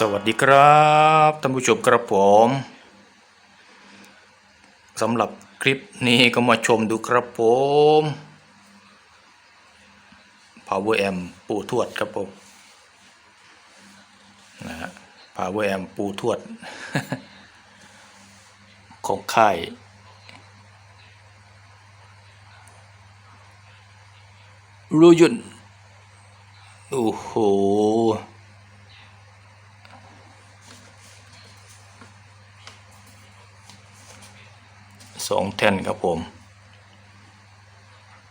สวัสดีครับท่านผู้ชมครับผมสำหรับคลิปนี้ก็มาชมดูครับผม Power Amp ปูทวดครับผมนะฮะ Power Amp ปูทวด ของค่าย รูยุนโอ้โห สองแท่นครับผม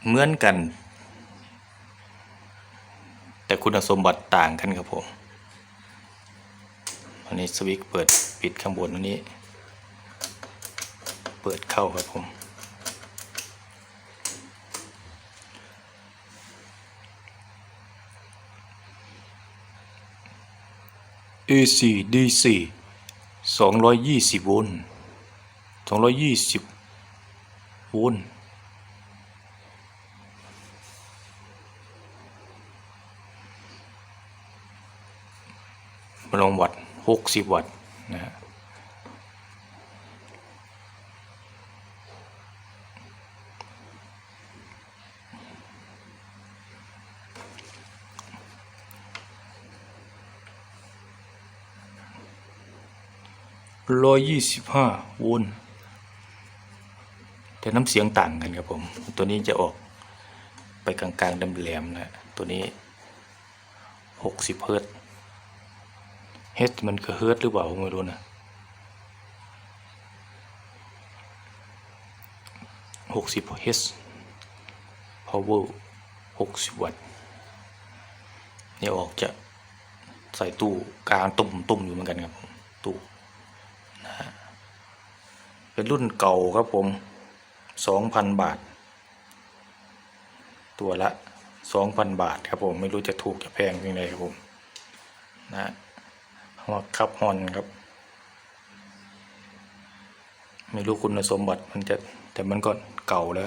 เหมือนกัน แต่คุณสมบัติต่างกันครับผมอันนี้สวิตช์เปิดปิดข้างบนอันนี้ เปิดเข้าครับผม AC DC 220โวลต์สองร้อยยี่สิบ โวลต์มาลงวัดหกสิบวัตต์นะฮะร้อยยี่สิบห้าโวลต์ แต่น้ำเสียงต่างกันครับผม ตัวนี้จะออกไปกลางๆดำแหลมนะตัวนี้หกสิบเฮิร์ตเฮิร์ตมันก็เฮิร์ตหรือเปล่าผมไม่รู้นะหกสิบเฮิร์ตซ์ power หกสิบวัตต์นี่ออกจะใส่ตู้กลางตุ่มตุ่มๆอยู่เหมือนกันครับตู้นะเป็นรุ่นเก่าครับผม สองพันบาท ตัวละสองพันบาทครับผมไม่รู้จะถูกจะแพงเพียงไรครับผมนะหัวคับฮอนครับ ไม่รู้คุณสมบัติมันจะแต่มันก็เก่าแล้ว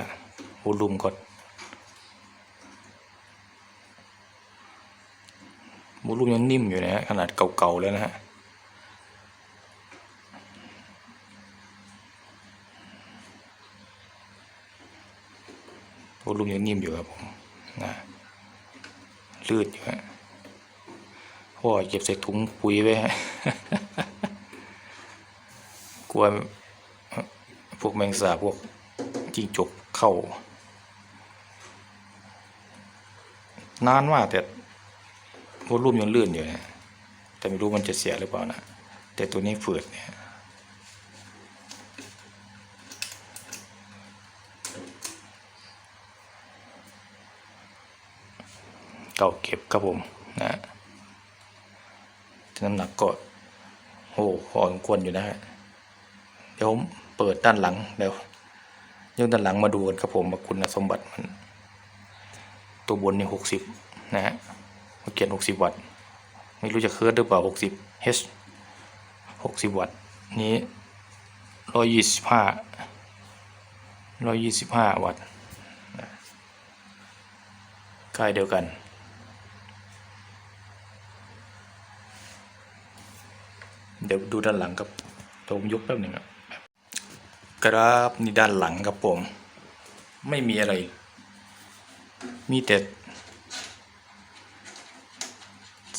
วอลุ่มก็วอลุ่มยังนิ่มอยู่นะฮะขนาดเก่าๆแล้วนะฮะ ลุ่มยังนิ่มอยู่ครับผมนะลืดอยู่ฮะพ่อเก็บใส่ถุงปุ๋ยไว้ฮะกลัวพวกแมงสาพวกจิ้งจกเข้านานมากแต่วอลุ่มยังลื่นอยู่นะแต่ไม่รู้มันจะเสียหรือเปล่านะแต่ตัวนี้ฝืดเนี่ย เก่าเก็บครับผมนะน้ำหนักก็โอ้พอสมควรอยู่นะฮะเดี๋ยวผมเปิดด้านหลังเดี๋ยวยกด้านหลังมาดูกันครับผมว่าคุณสมบัติมัน ตัวบนนี่หกสิบนะฮะเขียนหกสิบวัตต์ไม่รู้จะเคิร์ดหรือเปล่าหกสิบ H หกสิบวัตต์นี้ร้อยยี่สิบห้าร้อยยี่สิบห้าวัตต์ใกล้เดียวกัน เดี๋ยวดูด้านหลังครับตัวผมยกแป๊บหนึ่งครับครับนี่ด้านหลังครับผม ไม่มีอะไร มีแต่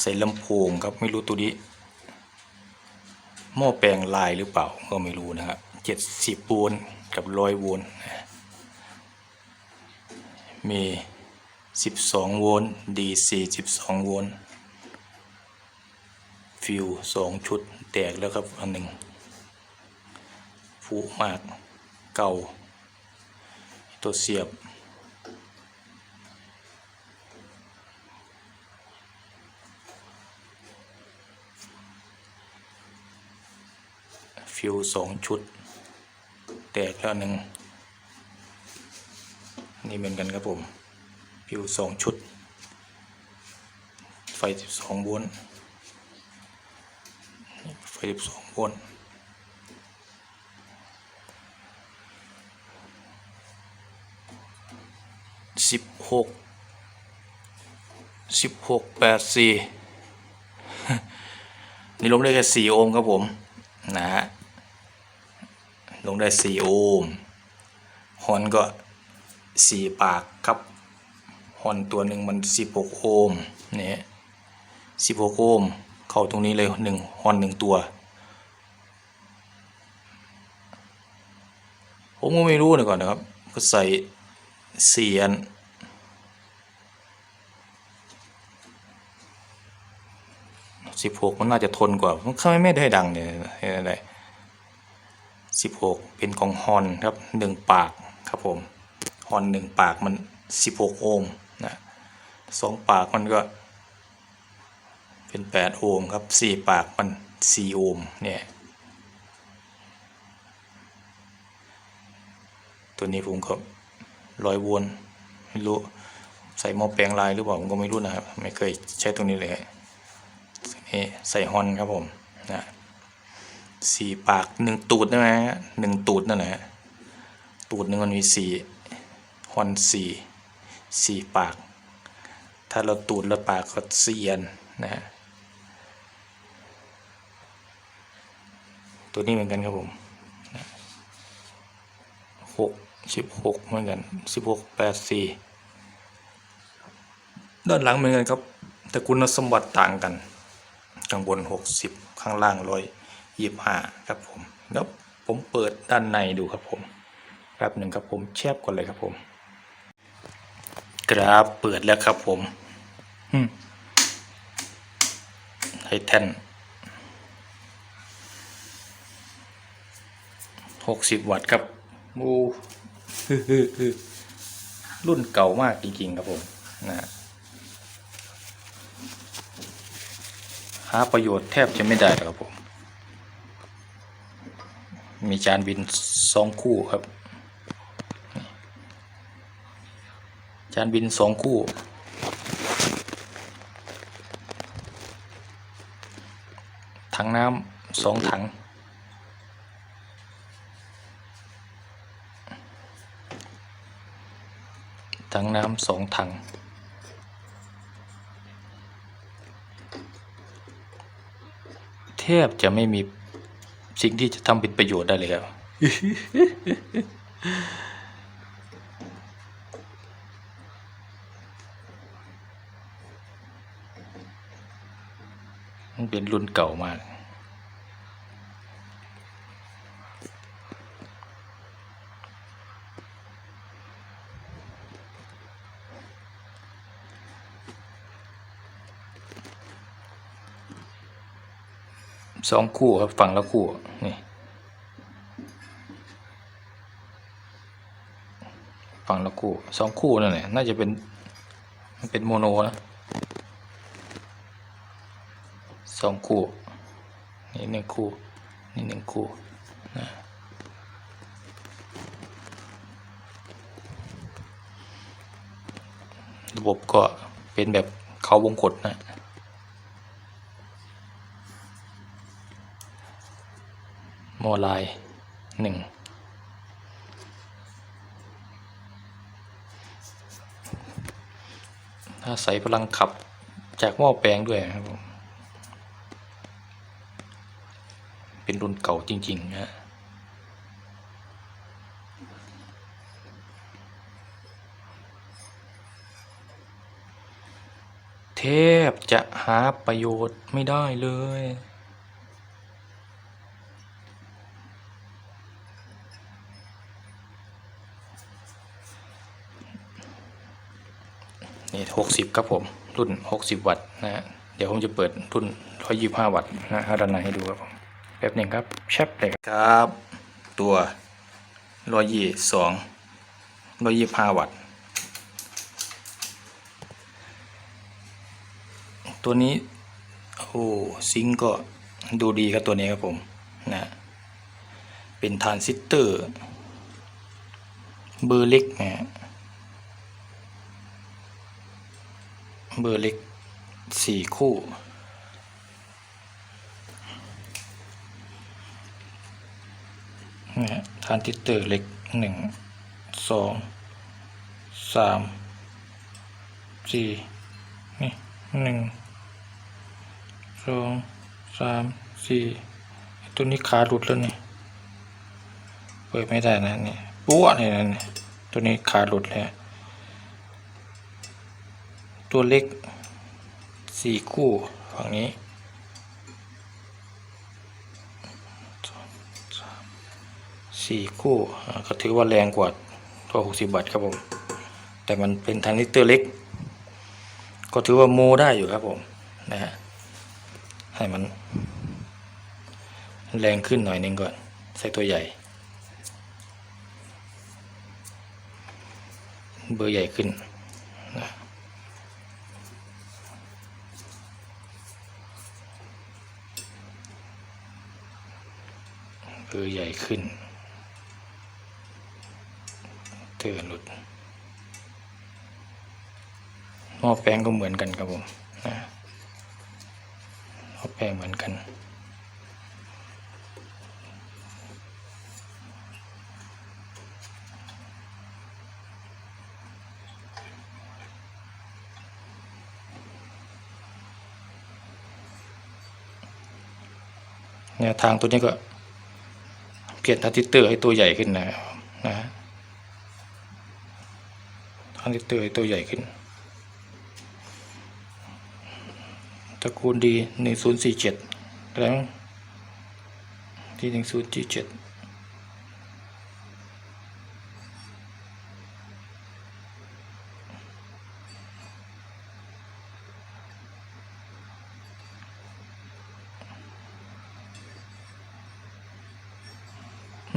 ใส่ลำโพงครับไม่รู้ตัวนี้หม้อแปลงลายหรือเปล่าก็ไม่รู้นะครับเจ็ดสิบโวลต์กับร้อยโวลต์มีสิบสองโวลต์ DC สิบสองโวลต์ฟิวสองชุด แตกแล้วครับอันหนึ่งฟูมากเก่า ตัวเสียบ ฟิวสองชุด แตกแล้วหนึ่งนี่เหมือนกันครับผม ฟิวสองชุด ไฟสิบสองโวลต์ ไฟสิบสองโวลต์สิบหกสิบหกแปดสี่นี่ลงได้แค่สี่โอห์มครับผมนะฮะลงได้สี่โอห์มฮอนก็สี่ปากครับฮอนตัวหนึ่งมันสิบหกโอห์มเนี่ยสิบหกโอห์ม เข้าตรงนี้เลยหนึ่งฮอนหนึ่งตัว ผมก็ไม่รู้นะก่อนนะครับ ก็ใส่เสียนสิบหกมันน่าจะทนกว่ามันทำไมไม่ได้ดังเนี่ยอะไรสิบหกเป็นของฮอนครับหนึ่งปากครับผมฮอนหนึ่งปากมันสิบหกโอห์มนะสองปากมันก็ เป็นแปดโอห์มครับสี่ปากมันสี่โอห์มเนี่ย ตัวนี้ผมก็ร้อยวนไม่รู้ใส่หม้อแปลงลายหรือเปล่าผมก็ไม่รู้นะครับ ไม่เคยใช้ตรงนี้เลยนี่ใส่ฮอนครับผมนะสี่ปากหนึ่งตูดได้ไหมฮะหนึ่งตูดนั่นแหละตูดหนึ่งมันมีสี่ฮอนสี่สี่ปาก ถ้าเราตูดแล้วปากก็เสียนนะฮะ ตัวนี้เหมือนกันครับผมหกสิบหกเหมือนกันสิบหกแปดสี่ด้านหลังเหมือนกันครับแต่คุณสมบัติต่างกัน ข้างบนหกสิบข้างล่างร้อยยี่ห้าครับผมแล้วผมเปิดด้านในดูครับผมแป๊บหนึ่งครับผมแชบก่อนเลยครับผมกราฟเปิดแล้วครับผมอืมให้แท่น หกสิบวัตต์ครับโอ้ฮึฮึฮึรุ่นเก่ามากจริงๆครับผมนะฮะหาประโยชน์แทบจะไม่ได้หรอกครับผม มีจานบินสองคู่ครับ จานบินสองคู่ถังน้ำสองถัง ถังน้ำสองถัง แทบจะไม่มีสิ่งที่จะทำเป็นประโยชน์ได้เลยครับ มันเป็นรุ่นเก่ามาก สองคู่ครับฝั่งละคู่นี่ฝั่งละคู่สองคู่นั่นแหละน่าจะเป็นมันเป็นโมโนนะสองคู่นี่หนึ่งคู่นี่หนึ่งคู่นะระบบก็เป็นแบบเขาวงกดนะ โมไลน์หนึ่งถ้าใส่พลังขับจากหม้อแปลงด้วยครับผมเป็นรุ่นเก่าจริง ๆ นะฮะเทบจะหาประโยชน์ไม่ได้เลย นี่หกสิบครับผม รุ่นหกสิบวัตต์นะฮะเดี๋ยวผมจะเปิดรุ่นร้อยยี่ห้าวัตต์นะฮะด้านในให้ดูครับผมแป๊บหนึ่งครับแชปเลยครับ ตัวร้อยยี่สองร้อยยี่ห้าวัตต์ตัวนี้โอ้ซิงก็ดูดีครับตัวนี้ครับผมนะเป็นทรานซิสเตอร์ เบอร์เล็กนะฮะ เบอร์เล็กสี่คู่นะฮะทานซิสเตอร์เล็กหนึ่งสองสามสี่นี่หนึ่งสองสามสี่ตัวนี้ขาหลุดแล้วนี่เปิดไม่ได้นะนี่ปั้วเลยนะนี่ตัวนี้ขาหลุดแล้ว ตัวเล็กสี่คู่ฝั่งนี้สี่คู่ก็ถือว่าแรงกว่าตัวหกสิบาทครับผม แต่มันเป็นทรานซิสเตอร์เล็ก ก็ถือว่าโมได้อยู่ครับผมนะฮะให้มัน แรงขึ้นหน่อยนึงก่อน ใส่ตัวใหญ่ เบอร์ใหญ่ขึ้น เบอใหญ่ขึ้นเตือนหลุด หม้อแปลงก็เหมือนกันครับผมนะหม้อแปลงเหมือนกัน แนวทางตัวนี้ก็ เปลี่ยนทรานซิเตอร์ให้ตัวใหญ่ขึ้นนะนะทรานซิเตอร์ให้ตัวใหญ่ขึ้นตระกูลดีหนึ่งศูนย์สี่เจ็ดแล้วที่หนึ่งศูนย์สี่เจ็ด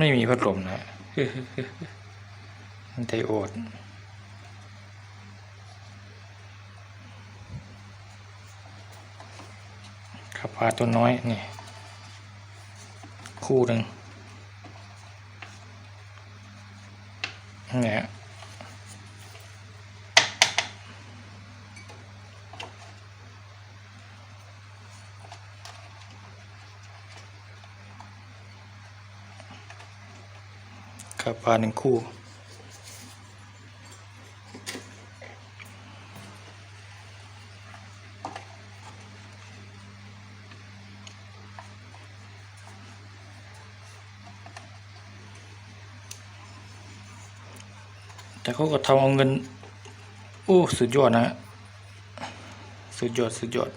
ไม่มีพัดลมนะไดโอดขับพาตัวน้อย นี่ คู่หนึ่งเนี่ย ขับพาหนึ่งคู่ แต่เขาก็ทำเอาเงิน โอ้สุดยอดนะฮะสุดยอด สุดยอด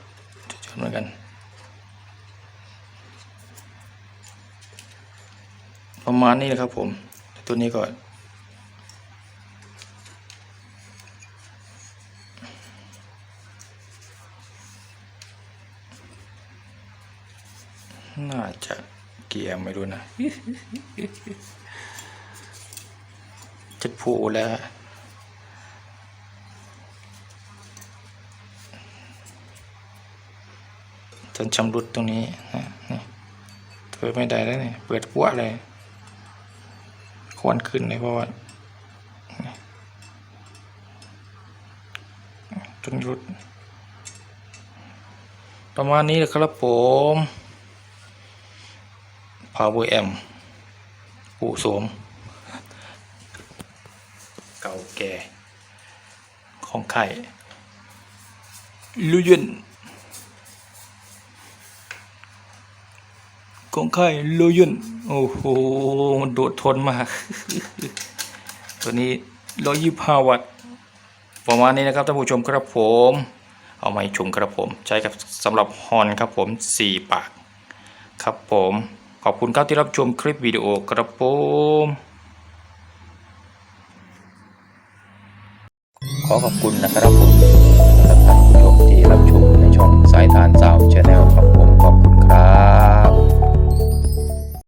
สุดยอดเหมือนกันประมาณนี้นะครับผม ตัวนี้ก็น่าจะเกียร์ไม่รู้นะ จะผูแล้วฮะจนชำรุดตรงนี้นะนี่เปิดไม่ได้แล้วนี่เปิดปัวเลย ควันขึ้นเลยเพราะว่านี่จนรุด ประมาณนี้แหละครับผม Power M ปู่โสม เก่าแก่ ของไข่ลุยนของไข่ลุยน โอ้โห มันโดดทนมาก ตัวนี้ร้อยยี่ห้าวัตต์ ประมาณนี้นะครับท่านผู้ชมครับผม เอามาให้ชมครับผม ใช้กับสำหรับฮอนครับผมสี่ปาก ครับผม ขอบคุณครับที่รับชมคลิปวิดีโอครับผมขอขอบคุณนะครับผมสำหรับท่านผู้ชมที่รับชมในช่องส